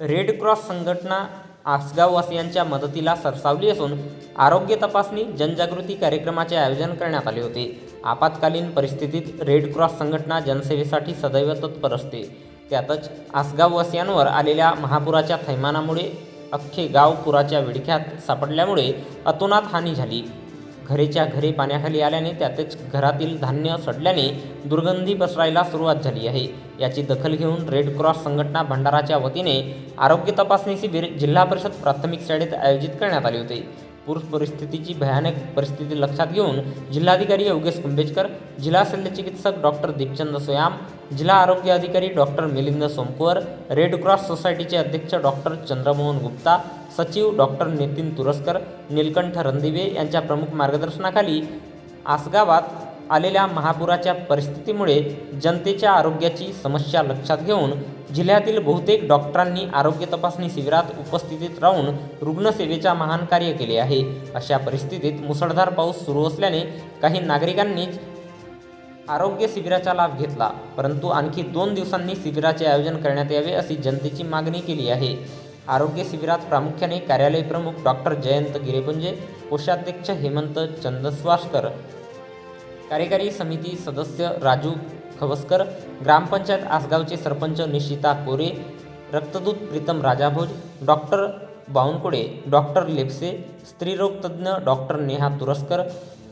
Red cross संघटना आसगाववासियांच्या मदतीला सरसावली असून आरोग्य तपासणी जनजागृती कार्यक्रमाचे आयोजन करण्यात आले होते. आपत्कालीन परिस्थितीत रेड क्रॉस संघटना जनसेवेसाठी सदैव तत्पर असते. त्यातच आसगाववासियांवर आलेल्या महापुराच्या थैमानामुळे अख्खे गाव पुराच्या विडख्यात सापडल्यामुळे अतोनात हानी झाली. घरेच्या घरे पाण्याखाली आल्याने त्यातच घरातील धान्य सडल्याने दुर्गंधी पसरायला सुरुवात झाली आहे. याची दखल घेऊन रेड क्रॉस संघटना भंडाराच्या वतीने आरोग्य तपासणी शिबिर जिल्हा परिषद प्राथमिक शाळेत आयोजित करण्यात आले होते. पूर परिस्थितीची भयानक परिस्थिती लक्षात घेऊन जिल्हाधिकारी योगेश कुंभेजकर जिल्हा शल्यचिकित्सक डॉक्टर दीपचंद सोयाम जिल्हा आरोग्य अधिकारी doctor Milind Somkuwar red cross सोसायटीचे अध्यक्ष डॉक्टर चंद्रमोहन गुप्ता सचिव डॉक्टर नितीन तुरस्कर नीलकंठ रणदिवे यांच्या प्रमुख मार्गदर्शनाखाली आसगावात आलेल्या महापुराच्या परिस्थितीमुळे जनतेच्या आरोग्याची समस्या लक्षात घेऊन जिल्ह्यातील बहुतेक डॉक्टरांनी आरोग्य तपासणी शिबिरात उपस्थितीत राहून रुग्णसेवेचा महान कार्य केले आहे. अशा परिस्थितीत मुसळधार पाऊस सुरू असल्याने काही नागरिकांनी आरोग्य शिबिराचा लाभ घेतला परंतु आणखी दोन दिवसांनी शिबिराचे आयोजन करण्यात यावे अशी जनतेची मागणी केली आहे. आरोग्य शिबिरात प्रामुख्याने कार्यालय प्रमुख डॉक्टर जयंत गिरेपुंजे कोषाध्यक्ष हेमंत चंदस्वासकर कार्यकारी समिती सदस्य राजू खवसकर ग्रामपंचायत आसगावचे सरपंच निशिता कोरे रक्तदूत Pritam Rajabhoj doctor Bawankule doctor Lepse स्त्रीरोगतज्ञ doctor Neha Turaskar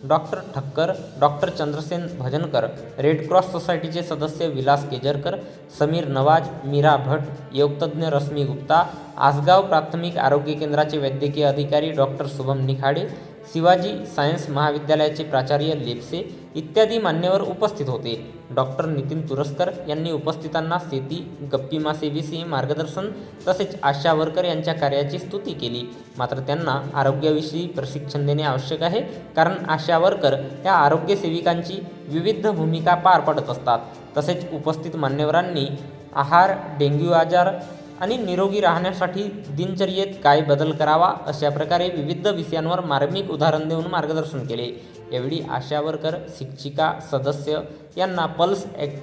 doctor Thakkar doctor Chandrasen Bhajankar red cross सोसायटीचे सदस्य विलास केजरकर समीर नवाज मीरा भट योगतज्ञ रश्मी गुप्ता आसगाव प्राथमिक आरोग्य केंद्राचे वैद्यकीय अधिकारी डॉक्टर शुभम निखाडे शिवाजी सायन्स महाविद्यालयाचे प्राचार्य लेपसे इत्यादी मान्यवर उपस्थित होते. डॉक्टर नितीन तुरस्कर यांनी उपस्थितांना शेती गप्पी मासेविषयी मार्गदर्शन तसेच आशा वर्कर यांच्या कार्याची स्तुती केली. मात्र त्यांना आरोग्याविषयी प्रशिक्षण देणे आवश्यक आहे कारण आशा वर्कर या आरोग्यसेविकांची विविध भूमिका पार पाडत असतात. तसेच उपस्थित मान्यवरांनी आहार डेंग्यू आजार आणि निरोगी राहण्यासाठी दिनचर्येत काय बदल करावा अशा प्रकारे विविध विषयांवर मार्मिक उदाहरण देऊन मार्गदर्शन केले. यावेळी आशावरकर शिक्षिका सदस्य यांना पल्स ॲक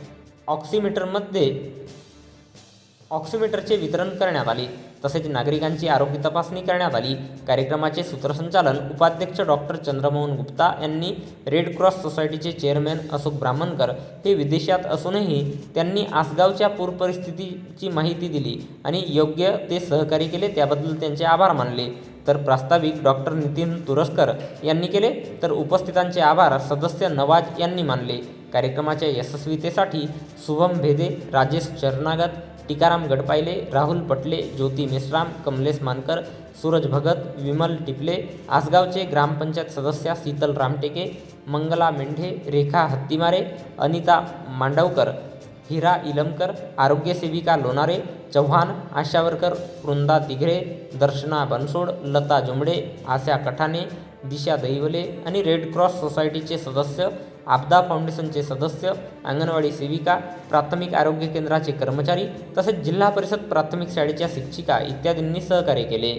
ऑक्सिमीटरमध्ये ऑक्सिमीटरचे वितरण करण्यात आले. तसेच नागरिकांची आरोग्य तपासणी करण्यात आली. कार्यक्रमाचे सूत्रसंचालन उपाध्यक्ष डॉक्टर चंद्रमोहन गुप्ता यांनी रेड क्रॉस सोसायटीचे चेअरमॅन अशोक ब्राह्मणकर हे विदेशात असूनही त्यांनी आसगावच्या पूर परिस्थितीची माहिती दिली आणि योग्य ते सहकार्य केले त्याबद्दल त्यांचे आभार मानले. तर प्रास्ताविक डॉक्टर नितीन तुरस्कर यांनी केले तर उपस्थितांचे आभार सदस्य नवाज यांनी मानले. कार्यक्रमाच्या यशस्वीतेसाठी शुभम भेदे राजेश चरणागत टिकाराम गडपायले राहुल पटले ज्योती मेश्राम कमलेश मानकर सूरज भगत विमल टिपले आसगावचे ग्रामपंचायत सदस्या शीतल रामटेके मंगला मेंढे रेखा हत्तीमारे अनिता मांडवकर हिरा इलमकर आरोग्यसेविका लोणारे चव्हाण आशावरकर वृंदा तिघरे दर्शना बनसोड लता जुमडे आशा कठाणे दिशा दहिवले आणि रेड क्रॉस सोसायटीचे सदस्य आपदा फाउंडेशनचे सदस्य अंगणवाडी सेविका प्राथमिक आरोग्य केंद्राचे कर्मचारी तसेच जिल्हा परिषद प्राथमिक शाळेच्या शिक्षिका इत्यादींनी सहकार्य केले.